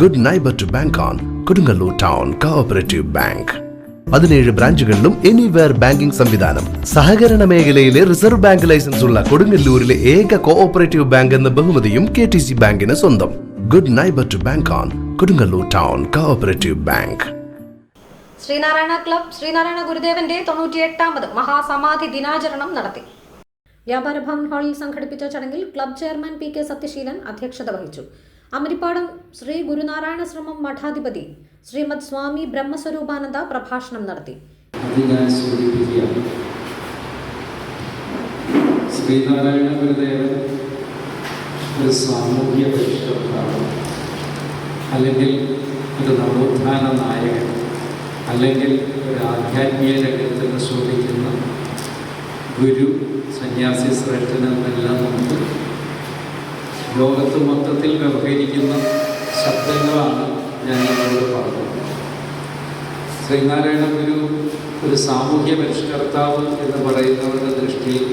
Good neighbour to bank on Kodungallur town cooperative bank പതിനേഴ് ബ്രാഞ്ചുകളിലും anywhere banking സംവിധാനം. സഹകരണ മേഖലയിലെ റിസർവ് ബാങ്ക് ലൈസൻസ് ഉള്ള കൊടുങ്ങല്ലൂരിലെ ഏക കോഓപ്പറേറ്റീവ് ബാങ്ക് എന്ന ബഹുമതിയും കെ ടി സി ബാങ്കിന് സ്വന്തം. Good neighbour to bank on Kodungallur town cooperative bank Sreenarayana club Sreenarayana ഗുരുദേവന്റെ തൊണ്ണൂറ്റിയെട്ടാമത് മഹാസമാധി ദിനാചരണം നടത്തി. വ്യാപാര ഭവൻ ഹാളിൽ സംഘടിപ്പിച്ച ചടങ്ങിൽ club chairman P K Sathyaseelan അധ്യക്ഷത വഹിച്ചു. അമരിപ്പാടം ശ്രീ ഗുരുനാരായണ ശ്രമം മഠാധിപതി ശ്രീമദ് സ്വാമി ബ്രഹ്മസ്വരൂപാനന്ദ പ്രഭാഷണം നടത്തി. അല്ലെങ്കിൽ ഒരു നവോത്ഥാന നായകൻ അല്ലെങ്കിൽ ഒരു ആധ്യാത്മിക രംഗത്ത് ശോഭിക്കുന്ന ഗുരു സന്യാസി ശ്രേഷ്ഠൻ എന്നെല്ലാം നമുക്ക് ലോകത്ത് മൊത്തത്തിൽ വ്യവഹരിക്കുന്ന ശബ്ദങ്ങളാണ് ഞാൻ നിങ്ങളോട് പറഞ്ഞത്. ശ്രീനാരായണ ഗുരു ഒരു സാമൂഹ്യ പരിഷ്കർത്താവ് എന്ന് പറയുന്നവരുടെ ദൃഷ്ടിയിൽ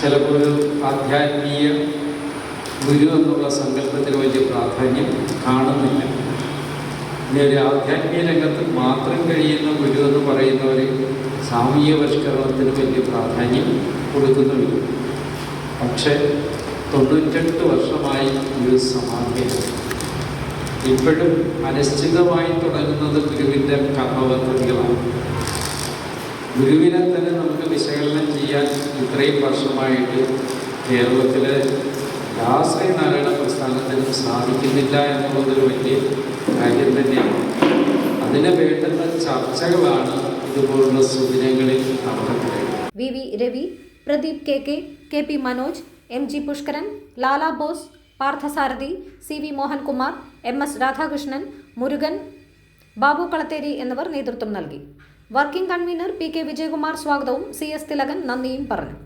ചിലപ്പോൾ ഒരു ആധ്യാത്മീയ ഗുരു എന്നുള്ള സങ്കല്പത്തിന് വലിയ പ്രാധാന്യം കാണുന്നില്ല. ഇനി ഒരു ആധ്യാത്മിക രംഗത്ത് മാത്രം കഴിയുന്ന ഗുരു എന്ന് പറയുന്നവർ സാമൂഹ്യ പരിഷ്കരണത്തിന് വലിയ പ്രാധാന്യം കൊടുക്കുന്നുമില്ല പക്ഷേ തൊണ്ണൂറ്റെട്ട് വർഷമായി ഇത് സമാധിയാണ് ഇപ്പോഴും അനിശ്ചിതമായി തുടങ്ങുന്നത് ഗുരുവിന്റെ കർമ്മപദ്ധതികളാണ്. ഗുരുവിനെ തന്നെ നമുക്ക് വിശകലനം ചെയ്യാൻ ഇത്രയും വർഷമായിട്ട് കേരളത്തിലെ രാശ്രീയ നാരായണ പ്രസ്ഥാനത്തിനും സാധിക്കുന്നില്ല എന്നുള്ളതൊരു വലിയ കാര്യം തന്നെയാണ്. അതിന് വേണ്ടുന്ന ചർച്ചകളാണ് ഇതുപോലുള്ള സുദിനങ്ങളിൽ നടക്കുന്നത് V V Ravi Pradeep K K K P Manoj M G Pushkaran Lala Bose Parthasarathy C V Mohankumar M S Radhakrishnan Murugan Babu Kalatheri എന്നിവർ നേതൃത്വം നൽകി. Working convener P K Vijayakumar സ്വാഗതവും സി എസ് തിലകൻ നന്ദിയും പറഞ്ഞു.